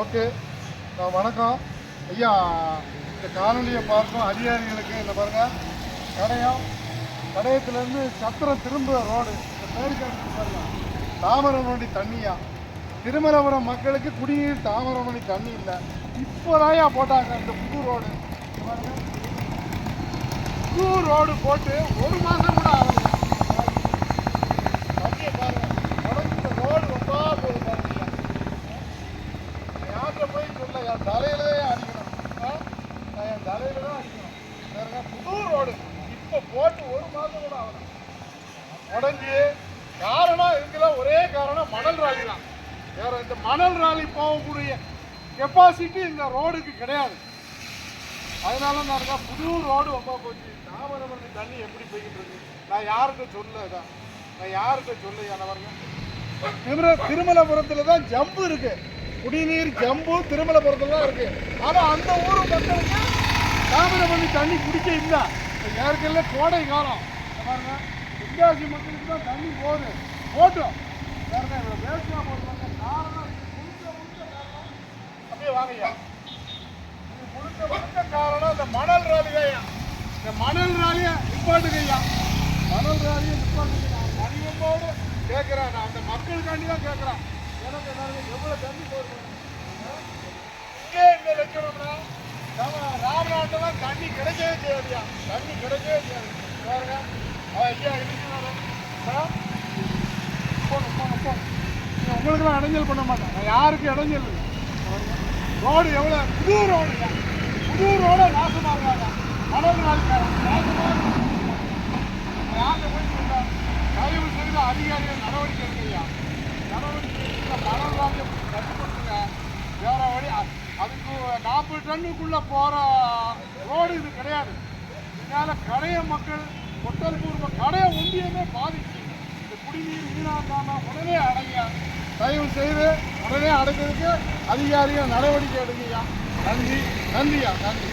Okay. நான் வணக்கம். ஐயா இந்த காணொலியை பார்க்கும் அதிகாரிகளுக்கு இந்த பாருங்க கடையம் கடையத்துலேருந்து சத்திரம் திரும்ப ரோடு இந்த பேருக்கு பாருங்க. தாமிரபரணி தண்ணியா? திருமலபுரம் மக்களுக்கு குடிநீர் தாமிரபரணி தண்ணி இல்லை. இப்போதாயா போட்டாங்க இந்த புது ரோடு. பாருங்க. புது ரோடு போட்டு ஒரு மாதம் கூட ஆகல தண்ணியை பாருங்க உடஞ்சிட்ட ரோடு ரொம்ப போகுது பாருங்க யார்கிட்ட போய் சொல்ல என் தலையில தான் அடிக்கணும் ஆ? நான் என் தலையில தான் அடிக்கணும் புது ரோடு இப்போ போட்டு ஒரு மாதம் கூட ஆகல உடஞ்சி காரணம் இதுக்கெல்லாம் ஒரே காரணம் மணல் ராலி தான் வேற இந்த மணல் ராலி போகக்கூடிய கெப்பாசிட்டி இந்த ரோடுக்கு கிடையாது அதனால நான் புது ரோடு ரொம்ப போச்சு தாமிரபரணி தண்ணி எப்படி போய்கிட்டு இருக்கு நான் யார்கிட்ட சொல்ல இதான் நான் யார்கிட்ட சொல்ல பாருங்க திருமல திருமலபுரத்துல தான் ஜம்பு இருக்கு. குடிநீர் ஜம்பு திருமலபுரத்தில் தான் இருக்கு. ஆனால் அந்த ஊர் மக்களுக்கு தாமிரபரணி தண்ணி குடிக்க இல்லை. ஏற்கனவே கோடை காலம். பாருங்க தென்காசி மக்களுக்கு தான் தண்ணி போகுது. போட்டோம் பாருங்க இவ்வளோ வேஸ்டா போடுறாங்க. காரணம் முழுக்க முழுக்க காரணம். அப்படியே வாங்கய்யா. இது முழுக்க முழுக்க காரணம் இந்த மணல் ராலியா இந்த மணல் ராலியை நிப்பாட்டுங்கய்யா. மணல் ராலியை நிப்பாட்டுங்க நான் பணிவம்போடு கேட்குறேன். நான் அந்த மக்களுக்காண்டி தான் கேட்குறேன். எனக்கு எல்லாருமே எவ்வளோ தண்ணி போடுறேன் ராமநாட்டில் தண்ணி கிடைக்கவே செய்யாதுயா. தண்ணி கிடைக்கவே செய்யாது. பாருங்க. அவன் ஐயா இருக்கிறாரு போகணும் போகணும் போகணும் உங்களுக்கெல்லாம் இடைஞ்சல் பண்ண மாட்டேன். நான் யாருக்கும் இடைஞ்சல் இல்லை. ரோடு எவ்வளோ? புது ரோடுங்க புது ரோட நாசமாக இருக்காங்க. மணல் நாளுக்காரன் நாசமாக யார்கிட்ட போய் சொல்றேன் தயவு செய்து அதிகாரிகள் நடவடிக்கை எடுக்கையா நடவடிக்கை அதுக்கு நாற்பது டன்னுக்குள்ளே போகிற ரோடு இது கிடையாது. இதனால் கடைய மக்கள் ஒட்டல்பூர் கடைய ஒன்றியமே பாதிச்சு இந்த குடிநீர் வீணாக்காமல் உடனே அடைங்க தயவு செய்து உடனே அடைக்கிறதுக்கு அதிகாரிகள் நடவடிக்கை எடுங்கய்யா நன்றி நன்றியா நன்றி.